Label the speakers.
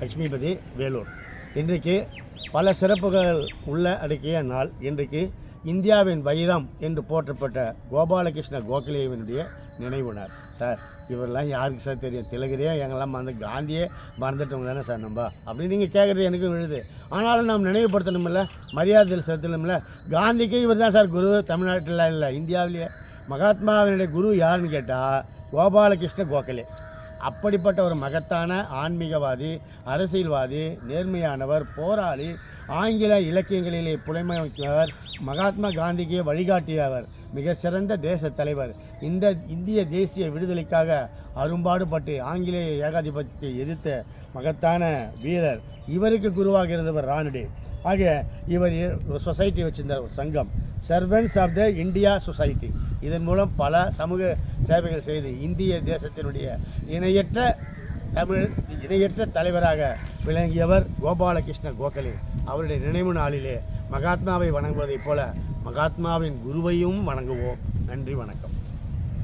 Speaker 1: லட்சுமிபதி வேலூர். இன்றைக்கு பல சிறப்புகள் உள்ள அடக்கிய நாள். இன்றைக்கு இந்தியாவின் வைரம் என்று போற்றப்பட்ட கோபாலகிருஷ்ண கோகலேவினுடைய நினைவு நாள் சார் இவரெல்லாம் யாருக்கு சார் தெரியும்? திலகரியே எங்கெல்லாம் மறந்து காந்தியே மறந்துட்டவங்க தானே சார் நம்ம? அப்படின்னு நீங்கள் கேட்குறது எனக்கும் விழுது. ஆனாலும் நாம் நினைவுபடுத்தணுமில்ல மரியாதையில் செலுத்தணுமில்ல. காந்திக்கு இவர் தான் சார் குரு தமிழ்நாட்டில் இல்லை இந்தியாவிலேயே. மகாத்மாவினுடைய குரு யாருன்னு கேட்டால் கோபாலகிருஷ்ண கோகலே. அப்படிப்பட்ட ஒரு மகத்தான ஆன்மீகவாதி அரசியல்வாதி நேர்மையானவர் போராளி ஆங்கில இலக்கியங்களிலே புலமைவர் மகாத்மா காந்திக்கு வழிகாட்டியவர் மிக சிறந்த தேச தலைவர். இந்த இந்திய தேசிய விடுதலைக்காக அரும்பாடுபட்டு ஆங்கிலேய ஏகாதிபத்தியத்தை எதிர்த்த மகத்தான வீரர் இவருக்கு குருவாக இருந்தவர் ராணுடே. ஆக இவர் ஒரு சொசைட்டி வச்சிருந்தார் ஒரு சங்கம் servants of the India society இதன் மூலம் பல சமூக சேவைகள் செய்து இந்திய தேசத்தினுடைய இணையற்ற தமிழ் இணையற்ற தலைவராக விளங்கியவர் கோபாலகிருஷ்ண கோகலே. அவருடைய நினைவு நாளிலே மகாத்மாவை வணங்குவதைப் போல மகாத்மாவின் குருவையும் வணங்குவோம். நன்றி வணக்கம்.